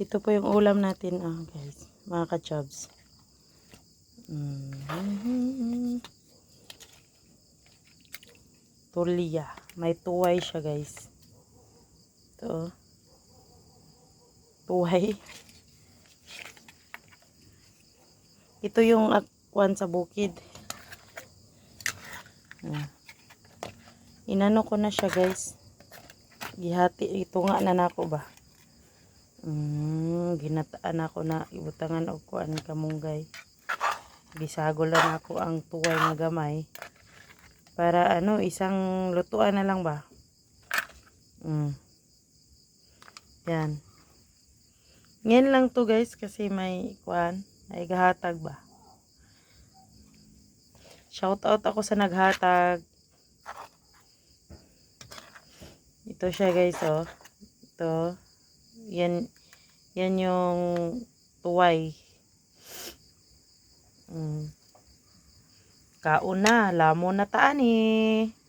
Ito po yung ulam natin, ah, guys. Mga ka-chubs. Mm. Tulia. May tuway siya, guys. Ito. oh. Tuway. Ito yung akwan sa bukid. Ah. Inano ko na siya, guys. Gihati. Ito nga na nako ba? Mm, ginataan ako na ibutangan og kuan kamunggay. Bisagol lang ako ang tuway nga gamay. Para ano, isang lutuan na lang ba? Mm. Yan. Ngayon lang to guys kasi may kuan, ay gahatag ba. Shout out ako sa naghatag. Ito siya guys oh. Ito. Yan yan yung tuway. Mm. Kauna, lamon na taan eh.